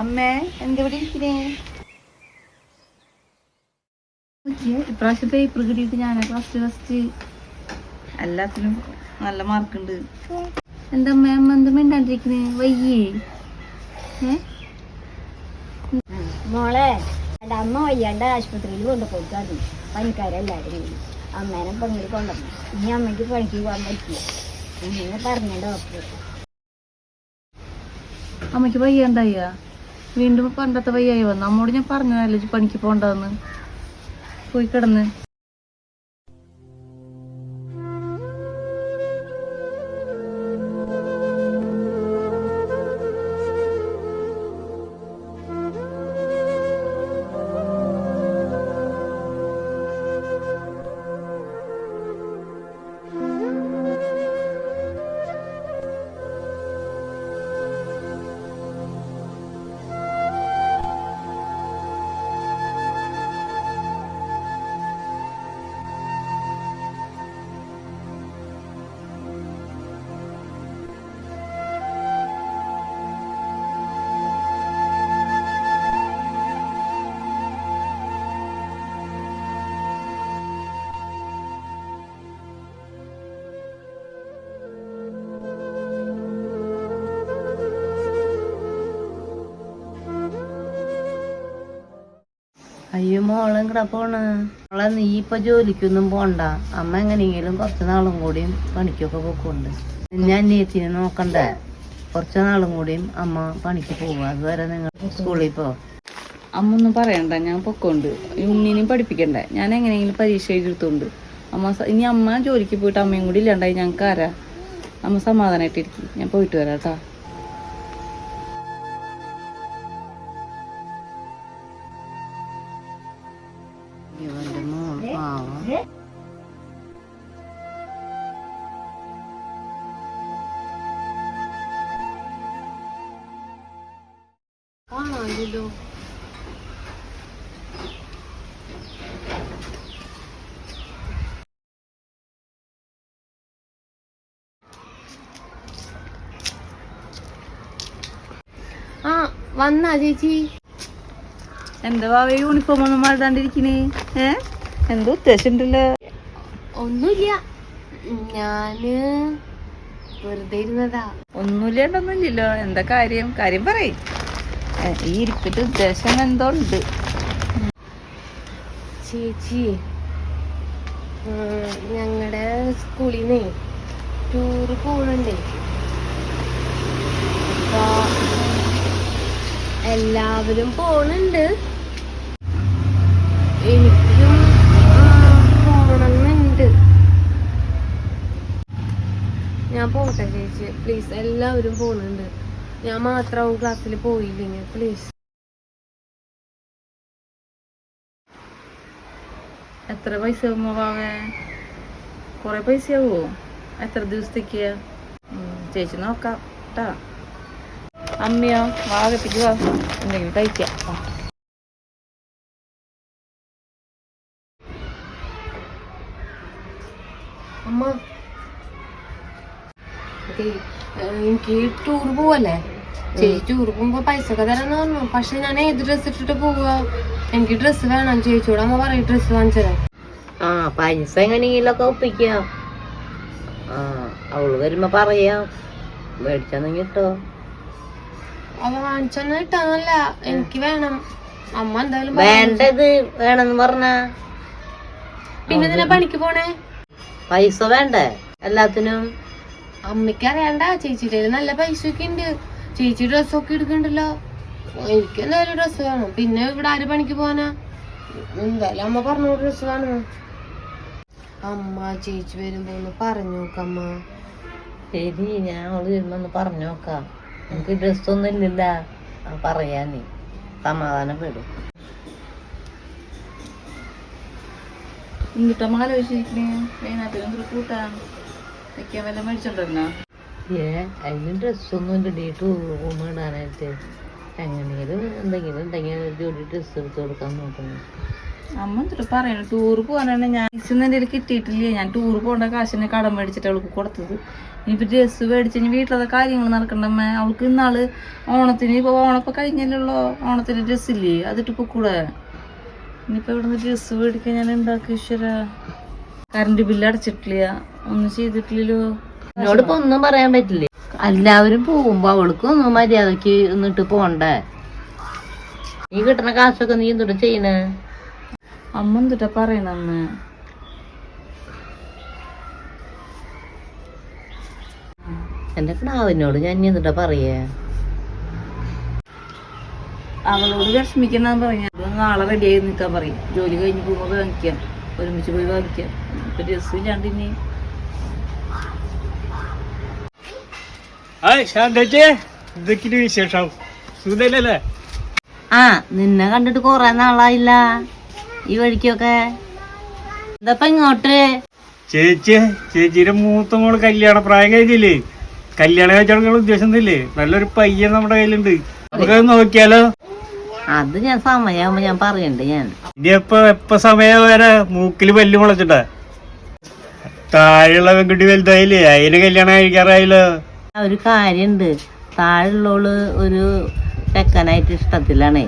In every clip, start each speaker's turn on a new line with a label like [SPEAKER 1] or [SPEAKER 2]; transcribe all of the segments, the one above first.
[SPEAKER 1] അമ്മേ എന്തെവിടെ ഇരിക്കണേ? ഇപ്രാവശ്യം ഈ കിട്ടിയിട്ട് ഞാനാ ഫസ്റ്റ് ഫസ്റ്റ് എല്ലാത്തിനും നല്ല മാർക്കുണ്ട് എന്താ അമ്മ അമ്മ എന്താ മിണ്ടാണ്ടിരിക്കുന്നേ വയ്യേ.
[SPEAKER 2] മോളെ എന്റെ അമ്മ വയ്യാണ്ട് ആശുപത്രിയിൽ കൊണ്ടുപോയിക്കാതി പണിക്കാരെല്ലാവരും അമ്മേനെ പണിയിൽ കൊണ്ടുവന്നു. ഇനി അമ്മയ്ക്ക് പണിക്ക് പോകാൻ പറ്റില്ല. ഇങ്ങനെ പറഞ്ഞ ഡോക്ടർ
[SPEAKER 1] അമ്മയ്ക്ക് വയ്യാണ്ടായ? വീണ്ടും പണ്ടത്തെ വയ്യായി വന്നു. അമ്മോട് ഞാൻ പറഞ്ഞതല്ലേ പണിക്ക് പോണ്ടെന്ന് പോയി കിടന്ന്. അയ്യോ മോളെ എങ്ങടാ പോണ്? മോളെ നീ ഇപ്പൊ ജോലിക്കൊന്നും പോണ്ട. അമ്മ എങ്ങനെയെങ്കിലും കുറച്ച് നാളും കൂടിയും പണിക്കൊക്കെ പോക്കുണ്ട്. ഞാൻ അനിയത്തിനെ നോക്കണ്ട? കുറച്ച് നാളും കൂടിയും അമ്മ പണിക്ക് പോവുക അതുവരെ നിങ്ങൾ സ്കൂളിൽ പോ. അമ്മ ഒന്നും പറയണ്ട ഞാൻ പൊക്കോണ്ട്. ഉണ്ണിനെയും പഠിപ്പിക്കണ്ടേ? ഞാൻ എങ്ങനെയെങ്കിലും പരീക്ഷ എഴുതിയിട്ടുണ്ട് അമ്മ ഇനി അമ്മ ജോലിക്ക് പോയിട്ട് അമ്മയും കൂടി ഇല്ലാണ്ടായി ഞങ്ങൾക്ക് ആരാ അമ്മ സമാധാനമായിട്ടിരിക്കും ഞാൻ പോയിട്ട് വരാം കാണാനില്ലല്ലോ
[SPEAKER 2] ആ വന്നാ ചേച്ചി.
[SPEAKER 1] എന്താ വാവ യൂണിഫോം ഒന്നും മാറ്റാണ്ടിരിക്കണേ ഏ? എന്തോ ഉദ്ദേശിണ്ടല്ലോ
[SPEAKER 2] ഒന്നുമില്ല. ഞാൻ വെറുതെ ഇരുന്നതാ.
[SPEAKER 1] ഒന്നുമില്ലാണ്ടൊന്നുമില്ലല്ലോ. എന്താ കാര്യം? കാര്യം പറയും. ഈ ഇരിപ്പിട്ട് ഉദ്ദേശം എന്തോ ഉണ്ട്.
[SPEAKER 2] ചേച്ചി ഞങ്ങളുടെ സ്കൂളിൽ നിന്ന് ടൂറ് പോകണുണ്ടേ അപ്പൊ എല്ലാവരും പോണുണ്ട്. എനിക്കും ഞാൻ പോകട്ടെ ചേച്ചി. പ്ലീസ് എല്ലാവരും പോകുന്നുണ്ട്. ഞാൻ മാത്രമാവും ക്ലാസ്സിൽ പോയില്ലെങ്കിൽ പ്ലീസ്
[SPEAKER 1] എത്ര പൈസ വാവേ? കൊറേ പൈസ ആവുമോ എത്ര ദിവസത്തേക്ക്? ചേച്ചി നോക്കാം കേട്ടാ അമ്മയോ വാഗത്തേക്ക് വാ എന്തെങ്കിലും കഴിക്കാം.
[SPEAKER 2] അമ്മ എനിക്ക് ടൂർ പോവല്ലേ ചേച്ചി ടൂർ പോകുമ്പോ പൈസ ഒക്കെ തരാന്ന് പറഞ്ഞു. പക്ഷെ ഞാൻ ഏത് ഡ്രസ് ഇട്ടിട്ട് പോവുക എനിക്ക് ഡ്രസ് വേണം. ചേച്ചിയോട് അമ്മ പറയും ഡ്രസ് വാങ്ങിച്ചതാ
[SPEAKER 3] ആ പൈസ എങ്ങനെയെങ്കിലൊക്കെ ഒപ്പിക്കാം. ആ അവൾ വരുമ്പോ പറയാം. മേടിച്ചാന്ന് കിട്ടോ.
[SPEAKER 2] അവ വാങ്ങിച്ചൊന്നും കിട്ടാന്നല്ല. എനിക്ക് വേണം. അമ്മ എന്തായാലും.
[SPEAKER 3] വേണ്ടത് വേണമെന്ന് പറഞ്ഞ.
[SPEAKER 2] പിന്നെ പണിക്ക് പോണേ?
[SPEAKER 3] പൈസ വേണ്ടേ? എല്ലാത്തിനും?
[SPEAKER 2] അമ്മയ്ക്ക് അറിയണ്ട ചേച്ചിയുടെ നല്ല പൈസ ഒക്കെ ഉണ്ട്. ചേച്ചി ഡ്രസ്സൊക്കെ എടുക്കണ്ടല്ലോ? എനിക്ക് എന്തായാലും ഡ്രസ്സ് വേണം? പിന്നെ ഇവിടെ ആര് പണിക്ക് പോവാനാ? എന്തായാലും അമ്മ പറഞ്ഞു ഡ്രസ്സ് വേണം. അമ്മ ചേച്ചി വരുമ്പോ ഒന്ന് പറഞ്ഞു നോക്കമ്മ
[SPEAKER 3] ശരി ഞാൻ അവൾ വരുമ്പോ ഒന്ന് പറഞ്ഞു നോക്കാം. നമുക്ക് ഡ്രസ് ഒന്നും ഇല്ലല്ല. ആ പറയാനേ സമാധാനപ്പെടും
[SPEAKER 1] എന്നിട്ട് അമ്മ ആലോചിച്ചിരിക്കണേ വൈകുന്നേരത്തിന് കൂട്ടാൻ വെക്കാൻ വല്ല മേടിച്ചോണ്ടിരുന്നാ?
[SPEAKER 3] ഏ അതിന് ഡ്രസ്സൊന്നും ഇല്ലടി ടൂർ ഇടാനായിട്ട് എങ്ങനെയെങ്കിലും എന്തെങ്കിലും ഉണ്ടെങ്കിൽ ഡ്രസ്സ് എടുത്ത് കൊടുക്കാൻ നോക്കുന്നു.
[SPEAKER 1] അമ്മ എന്നിട്ട് പറയണ? ടൂർ പോകാനാണ് ഞാൻ എന്റെ കിട്ടിയിട്ടില്ല. ഞാൻ ടൂർ പോകേണ്ട കാശിനെ കടം മേടിച്ചിട്ട് അവൾക്ക് കൊടുത്തത്. ഇനിയിപ്പോൾ ഡ്രസ്സ് മേടിച്ച് ഇനി വീട്ടിലത്തെ കാര്യങ്ങൾ നടക്കണ്ടമ്മേ അവൾക്ക് ഇന്നാൾ ഓണത്തിന് ഇപ്പോൾ ഓണപ്പൊ കഴിഞ്ഞല്ലോ ഓണത്തിന് ഡ്രസ്സ് ഇല്ലേ? അതിട്ട് പൊക്കൂടെ ഇനിയിപ്പോൾ ഇവിടുന്ന് ഡ്രസ്സ് മേടിക്കാൻ ഞാൻ ഉണ്ടാക്കി ഈശ്വര കറണ്ട് ബില്ല് അടച്ചിട്ടില്ല. ഒന്നും ചെയ്തിട്ടില്ലല്ലോ.
[SPEAKER 3] എന്നോട് ഇപ്പൊ ഒന്നും പറയാൻ പറ്റില്ലേ. എല്ലാവരും പോകുമ്പോ അവൾക്കും ഒന്നും മര്യാദയ്ക്ക് എന്നിട്ട് പോണ്ടേ? നീ കിട്ടണ കാശൊക്കെ നീ എന്തിട്ട് ചെയ്യണേ?
[SPEAKER 1] അമ്മ എന്തിട്ടാ പറയണന്ന്
[SPEAKER 3] എന്റെ കിടാവിനോട് ഞാൻ ഇനി എന്തിട്ടാ പറയേ?
[SPEAKER 1] അവളോട് വിഷമിക്കുന്ന പറഞ്ഞ. നാളെ റെഡി ആയി നിൽക്കാൻ പറയും. ജോലി കഴിഞ്ഞ് പോകുമ്പോൾ വാങ്ങിക്കാം. ഒരുമിച്ച് പോയി വാങ്ങിക്കാം. ഇപ്പൊ ഡ്രസ്സ് ഇല്ലാണ്ട് ഇനി
[SPEAKER 4] ഇതൊക്കെ വിശേഷം. സുഖല്ലേ
[SPEAKER 3] ആ നിന്നെ കണ്ടിട്ട് കൊറേ നാളായില്ല. ഈ വഴിക്കൊക്കെ. ഇതപ്പ ഇങ്ങോട്ട്?
[SPEAKER 4] ചേച്ചി ചേച്ചിയുടെ മൂത്ത മോൾ കല്യാണ പ്രായം കഴിഞ്ഞില്ലേ? കല്യാണ കഴിച്ചാൽ ഉദ്ദേശം ഒന്നുമില്ലേ നല്ലൊരു പയ്യൻ നമ്മുടെ കയ്യിലുണ്ട്. നോക്കിയാലോ?
[SPEAKER 3] അത് ഞാൻ സമയമാകുമ്പോ ഞാൻ പറയണ്ട് ഞാൻ.
[SPEAKER 4] ഇനി എപ്പ എപ്പ സമയം വരെ? മൂക്കിൽ പല്ല് മുളച്ചിട്ടാ. താഴെയുള്ള പെൺകുട്ടി വലുതായില്ലേ? അതിന് കല്യാണം കഴിക്കാറായില്ലോ.
[SPEAKER 3] ഒരു കാര്യണ്ട്. താഴെയുള്ളോൾ ഒരു ചെക്കനായിട്ട് ഇഷ്ടത്തിലാണേ.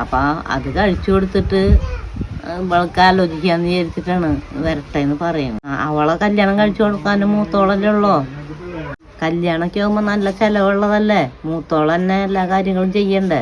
[SPEAKER 3] അപ്പൊ അത് കഴിച്ചു കൊടുത്തിട്ട് ഇവൾക്ക് ആലോചിക്കാന്ന് വിചാരിച്ചിട്ടാണ് വരട്ടെ എന്ന് പറയുന്നത് അവളെ കല്യാണം കഴിച്ചു കൊടുക്കാനും മൂത്തോളല്ലേ ഉള്ളോ? കല്യാണമൊക്കെ ആകുമ്പോ നല്ല ചെലവുള്ളതല്ലേ? മൂത്തോളം തന്നെ എല്ലാ കാര്യങ്ങളും ചെയ്യണ്ടേ?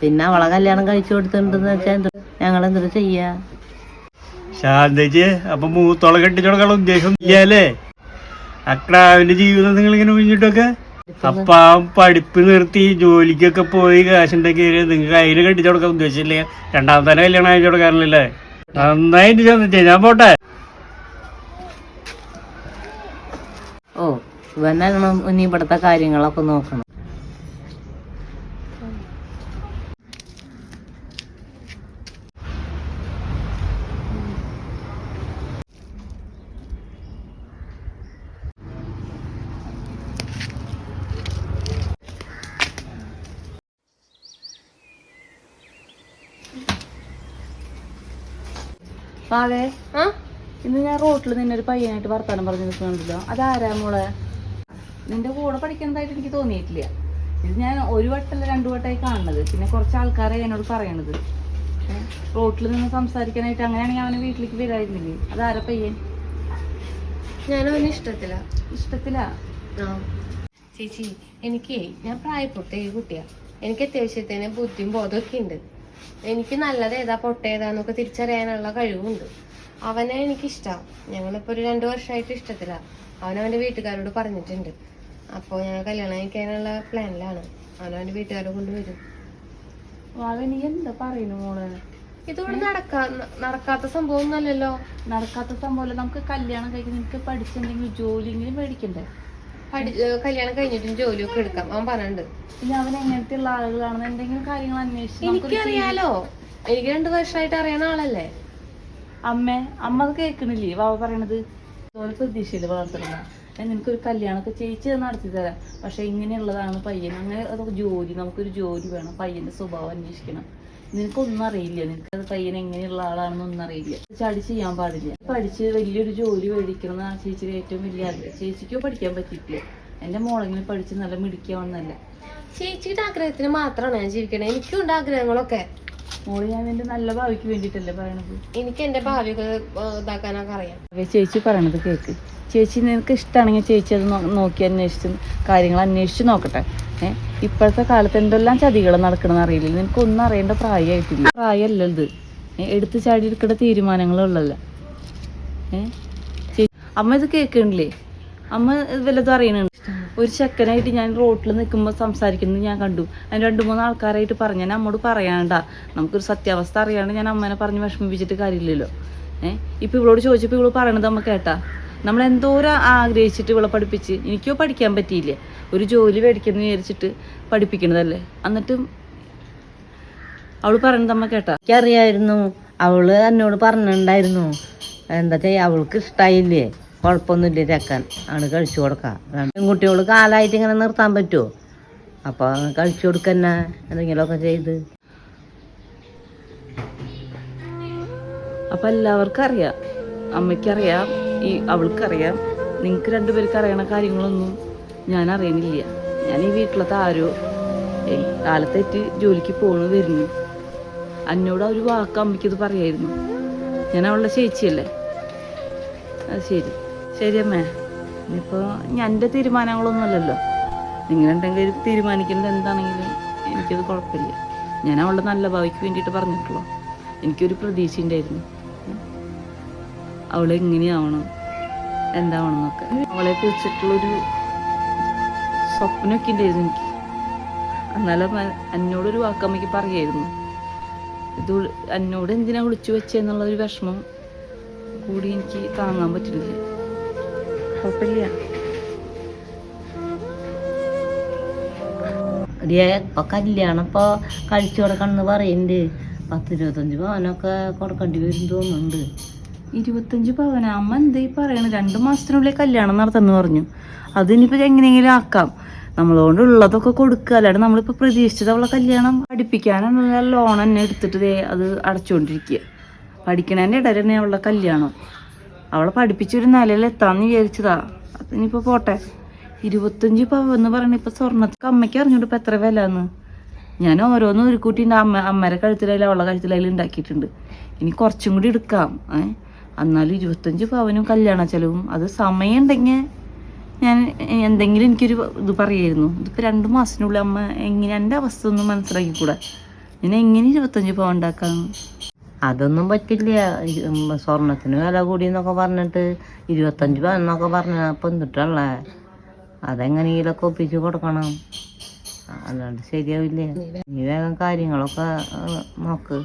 [SPEAKER 3] പിന്നെ അവളെ കല്യാണം കഴിച്ചു കൊടുത്തിട്ടുണ്ടെന്ന് വെച്ചാൽ ഞങ്ങൾ എന്തിനു ചെയ്യാ?
[SPEAKER 4] ശാന്തേജി അപ്പൊ മൂത്തോളം കെട്ടിച്ചോളക്കാനുള്ള ഉദ്ദേശം അക്രാവിന്റെ ജീവിതം നിങ്ങൾ ഇങ്ങനെ ഒഴിഞ്ഞിട്ടൊക്കെ? അപ്പൊ പഠിപ്പ് നിർത്തി ജോലിക്കൊക്കെ പോയി കാശുണ്ടാക്കി നിങ്ങൾക്ക് അതിന് കെട്ടിച്ചു കൊടുക്കാൻ ഉദ്ദേശിച്ചില്ലേ. രണ്ടാമത്തെ കല്യാണം അയച്ചു കൊടുക്കാറില്ലല്ലേ? നന്നായിട്ട് ചെന്നിട്ടേ ഞാൻ പോട്ടെ.
[SPEAKER 3] ഓ ഇവനാണ് ഇനി ഇവിടുത്തെ കാര്യങ്ങളൊക്കെ നോക്കണം.
[SPEAKER 1] പാവേ ഇന്ന് ഞാൻ റോട്ടിൽ നിന്നെ ഒരു പയ്യനായിട്ട് വർത്താനം പറഞ്ഞു നിൽക്കുന്നുണ്ടല്ലോ. അതാരാ മോളെ? നിന്റെ കൂടെ പഠിക്കുന്നതായിട്ട് എനിക്ക് തോന്നിയിട്ടില്ല. ഇത് ഞാൻ ഒരു വട്ടമല്ല രണ്ടു വട്ടമായി കാണുന്നത്. പിന്നെ കുറച്ച് ആൾക്കാരെ എന്നോട് പറയണത്. റോട്ടിൽ നിന്ന് സംസാരിക്കാനായിട്ട് അങ്ങനെയാണെങ്കിൽ അവനെ വീട്ടിലേക്ക് വരായിരുന്നില്ലേ? അതാരാ പയ്യൻ?
[SPEAKER 2] ഞാനവന് ഇഷ്ടത്തില്ല
[SPEAKER 1] ഇഷ്ടത്തിലാ.
[SPEAKER 2] ചേച്ചി എനിക്ക് ഞാൻ പ്രായപ്പെട്ട ഈ കുട്ടിയാ. എനിക്ക് അത്യാവശ്യത്തിന് ബുദ്ധിയും ബോധമൊക്കെ ഉണ്ട്. എനിക്ക് നല്ലത് ഏതാ പൊട്ട ഏതാന്നൊക്കെ തിരിച്ചറിയാനുള്ള കഴിവുണ്ട്. അവനെ എനിക്ക് ഇഷ്ടമാണ് ഞങ്ങളിപ്പോ ഒരു രണ്ടു വർഷമായിട്ട് ഇഷ്ടത്തില്ല അവനവന്റെ വീട്ടുകാരോട് പറഞ്ഞിട്ടുണ്ട്. അപ്പോൾ ഞങ്ങൾ കല്യാണം കഴിക്കാനുള്ള പ്ലാനിലാണ്. അവനവന്റെ വീട്ടുകാരെ കൊണ്ടുവരും
[SPEAKER 1] ഇതുകൊണ്ട് നീ എന്താ പറയുന്നു മോളെ?
[SPEAKER 2] ഇതോടെ നടക്കാ നടക്കാത്ത സംഭവം ഒന്നല്ലല്ലോ
[SPEAKER 1] നടക്കാത്ത സംഭവം നമുക്ക് കല്യാണം കഴിക്കുന്ന എനിക്ക് പഠിച്ചെന്തെങ്കിലും ജോലിയെങ്കിലും മേടിക്കണ്ടേ?
[SPEAKER 2] കല്യാണം കഴിഞ്ഞിട്ടും ജോലിയൊക്കെ എടുക്കാം. അവൻ പറഞ്ഞിട്ടുണ്ട്.
[SPEAKER 1] പിന്നെ അവൻ എങ്ങനത്തെ ഉള്ള ആളുകളാണെന്ന് എന്തെങ്കിലും കാര്യങ്ങൾ അന്വേഷിച്ച്
[SPEAKER 2] എനിക്കറിയാലോ. എനിക്ക് രണ്ടു വർഷമായിട്ട് അറിയുന്ന ആളല്ലേ?
[SPEAKER 1] അമ്മ അമ്മ അത് കേൾക്കണില്ലേ? വാവ പറയണത്. ഓരോ പ്രതീക്ഷയിൽ വളർത്തണ നിനക്കൊരു കല്യാണമൊക്കെ ചേച്ചി നടത്തി തരാം. പക്ഷെ ഇങ്ങനെയുള്ളതാണ് പയ്യൻ. അങ്ങനെ അതൊക്കെ ജോലി നമുക്കൊരു ജോലി വേണം. പയ്യന്റെ സ്വഭാവം അന്വേഷിക്കണം. നിനക്കൊന്നും അറിയില്ല. നിനക്ക് അത് പയ്യൻ എങ്ങനെയുള്ള ആളാണെന്ന് ഒന്നും അറിയില്ല. ചടി ചെയ്യാൻ പാടില്ല. പഠിച്ച് വലിയൊരു ജോലി മേടിക്കണം ആ ചേച്ചിയുടെ ഏറ്റവും വലിയ ആഗ്രഹം. ചേച്ചിക്കോ പഠിക്കാൻ പറ്റിയിട്ടില്ല. എന്റെ മോളെങ്കിലും പഠിച്ച് നല്ല മിടിക്കാവുന്നല്ല
[SPEAKER 2] ചേച്ചിയുടെ ആഗ്രഹത്തിന് മാത്രമാണ് ഞാൻ ജീവിക്കണേ? എനിക്കും ഉണ്ട് ആഗ്രഹങ്ങളൊക്കെ.
[SPEAKER 1] മോൾ ഞാൻ എന്റെ നല്ല ഭാവിക്ക് വേണ്ടിട്ടല്ലേ പറയണത്?
[SPEAKER 2] എനിക്ക് എന്റെ ഭാവിയൊക്കെ ഏഹ് ഇതാക്കാനൊക്കെ അറിയാം.
[SPEAKER 1] ചേച്ചി പറയണത് കേക്ക്. ചേച്ചി നിനക്ക് ഇഷ്ടമാണെങ്കിൽ ചേച്ചി അത് നോക്കി അന്വേഷിച്ച് കാര്യങ്ങൾ അന്വേഷിച്ച് നോക്കട്ടെ. ഏഹ് ഇപ്പോഴത്തെ കാലത്ത് എന്തെല്ലാം ചതികൾ നടക്കണമെന്ന് അറിയില്ല. നിനക്കൊന്നും അറിയേണ്ട പ്രായമായിട്ടില്ല. പ്രായമല്ല ഇത്. എടുത്ത് ചാടി എടുക്കേണ്ട തീരുമാനങ്ങളുള്ളല്ല ഏഹ് അമ്മ ഇത് കേൾക്കണില്ലേ? അമ്മ വല്ലതും അറിയണുണ്ട്? ഒരു ചെക്കനായിട്ട് ഞാൻ റോട്ടിൽ നിൽക്കുമ്പോൾ സംസാരിക്കുന്നത് ഞാൻ കണ്ടു. അതിന് രണ്ട് മൂന്ന് ആൾക്കാരായിട്ട് പറഞ്ഞു. ഞാൻ അമ്മോട് പറയാണ്ട. നമുക്കൊരു സത്യാവസ്ഥ അറിയാണ്ട് ഞാൻ അമ്മേനെ പറഞ്ഞ് വിഷമിപ്പിച്ചിട്ട് കാര്യമില്ലല്ലോ. ഏഹ് ഇപ്പം ഇവളോട് ചോദിച്ചപ്പോൾ ഇവൾ പറയണത് അമ്മ കേട്ടാ. നമ്മൾ എന്തോരം ആഗ്രഹിച്ചിട്ട് ഇവളെ പഠിപ്പിച്ച്? എനിക്കോ പഠിക്കാൻ പറ്റിയില്ല. ഒരു ജോലി മേടിക്കുന്ന വിചാരിച്ചിട്ട് പഠിപ്പിക്കണതല്ലേ? എന്നിട്ടും അവൾ പറഞ്ഞതമ്മ അമ്മ കേട്ടാ.
[SPEAKER 3] എനിക്കറിയായിരുന്നു. അവൾ എന്നോട് പറഞ്ഞിട്ടുണ്ടായിരുന്നു. എന്താ ചെയ്യാ അവൾക്ക് ഇഷ്ടായില്ലേ? കുഴപ്പമൊന്നുമില്ല ചെക്കൻ ആണ് കഴിച്ചു കൊടുക്കാം. പെൺകുട്ടിയോട് കാലായിട്ട് ഇങ്ങനെ നിർത്താൻ പറ്റുമോ അപ്പൊ കഴിച്ചു കൊടുക്കന്നെ. എന്തെങ്കിലുമൊക്കെ ചെയ്ത്.
[SPEAKER 1] അപ്പം എല്ലാവർക്കും അറിയാം. അമ്മയ്ക്കറിയാം. ഈ അവൾക്കറിയാം. നിങ്ങൾക്ക് രണ്ടുപേർക്ക് അറിയണ കാര്യങ്ങളൊന്നും ഞാൻ അറിയണില്ല. ഞാൻ ഈ വീട്ടിലത്തെ ആരോ കാലത്തേറ്റ് ജോലിക്ക് പോണു വരുന്നു. അന്നോട് ഒരു വാക്ക് അമ്മയ്ക്ക് ഇത് പറയായിരുന്നു. ഞാൻ അവളുടെ ചേച്ചിയല്ലേ? അത് ശരി. ശരി അമ്മേ. ഇനിയിപ്പോൾ എന്റെ തീരുമാനങ്ങളൊന്നുമല്ലല്ലോ നിങ്ങൾ എന്തെങ്കിലും തീരുമാനിക്കുന്നത് എന്താണെങ്കിലും എനിക്കത് കുഴപ്പമില്ല. ഞാൻ അവളുടെ നല്ല ഭാവിക്ക് വേണ്ടിയിട്ട് പറഞ്ഞിട്ടുള്ളൂ. എനിക്കൊരു പ്രതീക്ഷ ഉണ്ടായിരുന്നു അവൾ എങ്ങനെയാവണം എന്താവണം എന്നൊക്കെ അവളെ കുറിച്ചിട്ടുള്ളൊരു സ്വപ്നമൊക്കെ ഉണ്ടായിരുന്നു എനിക്ക്. എന്നാലും എന്നോടൊരു വാക്കമ്മയ്ക്ക് പറയായിരുന്നു. ഇത് എന്നോട് എന്തിനാ വിളിച്ചു വെച്ചെന്നുള്ളൊരു വിഷമം കൂടി എനിക്ക് താങ്ങാൻ പറ്റുന്നില്ല കുഴപ്പമില്ല.
[SPEAKER 3] ഇപ്പൊ കല്യാണം ഇപ്പൊ കഴിച്ചു കൊടുക്കണം എന്ന് പറയുന്നുണ്ട് പത്ത് ഇരുപത്തഞ്ച് പവനൊക്കെ കൊടുക്കേണ്ടി വരും തോന്നുന്നുണ്ട്.
[SPEAKER 1] ഇരുപത്തഞ്ച് പവന. അമ്മ എന്താ പറയണ? രണ്ട് മാസത്തിനുള്ളിൽ കല്യാണം നടത്തുന്നു പറഞ്ഞു. അതിനിപ്പോൾ എങ്ങനെയെങ്കിലും ആക്കാം. നമ്മളോണ്ട് ഉള്ളതൊക്കെ കൊടുക്കുക. അല്ലാണ്ട് നമ്മളിപ്പോൾ പ്രതീക്ഷിച്ചത് അവളെ കല്യാണം പഠിപ്പിക്കാനുള്ള ലോൺ തന്നെ എടുത്തിട്ട് അത് അടച്ചുകൊണ്ടിരിക്കുക പഠിക്കണതിന്റെ ഇടയിൽ തന്നെ അവളുടെ കല്യാണം. അവളെ പഠിപ്പിച്ചൊരു നിലയിൽ എത്താന്ന് വിചാരിച്ചതാ. അതിനിപ്പോൾ പോട്ടെ. ഇരുപത്തഞ്ച് പവന്ന് പറയണ ഇപ്പൊ സ്വർണത്തിന് അമ്മയ്ക്ക് അറിഞ്ഞോണ്ട് ഇപ്പൊ എത്ര വില എന്ന് ഞാൻ ഓരോന്നും ഒരു കൂട്ടി അമ്മ അമ്മയുടെ കഴുത്തിലായാലും അവളുടെ കഴുത്തിലായാലും ഉണ്ടാക്കിയിട്ടുണ്ട്. ഇനി കുറച്ചും കൂടി എടുക്കാം. ഏ? എന്നാലും ഇരുപത്തഞ്ച് പവനും കല്യാണ ചെലവും. അത് സമയം ഉണ്ടെങ്കിൽ ഞാൻ എന്തെങ്കിലും എനിക്കൊരു ഇത് പറയായിരുന്നു. ഇതിപ്പോൾ രണ്ട് മാസത്തിനുള്ളിൽ അമ്മ എങ്ങനെ എന്റെ അവസ്ഥ ഒന്ന് മനസ്സിലാക്കിക്കൂടെ? ഞാൻ എങ്ങനെ ഇരുപത്തഞ്ച് പവൻ ഉണ്ടാക്കാം?
[SPEAKER 3] അതൊന്നും പറ്റില്ല. സ്വർണത്തിന് വില കൂടി എന്നൊക്കെ പറഞ്ഞിട്ട് ഇരുപത്തഞ്ച് പവൻ എന്നൊക്കെ പറഞ്ഞ അപ്പം പെൺകുട്ടികളെ അതെങ്ങനെയെങ്കിലൊക്കെ ഒപ്പിച്ച് കൊടുക്കണം. അല്ലാണ്ട് ശരിയാവില്ല. നീ വേഗം കാര്യങ്ങളൊക്കെ നോക്ക്.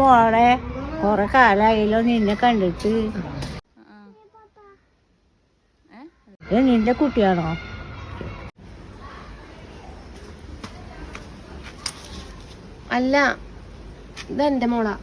[SPEAKER 3] മോളെ കൊറ കാലായല്ലോ നിന്നെ കണ്ടിട്ട്. ഇത് നിന്റെ കുട്ടിയാണോ?
[SPEAKER 2] അല്ല ഇതെന്റെ മോളാ.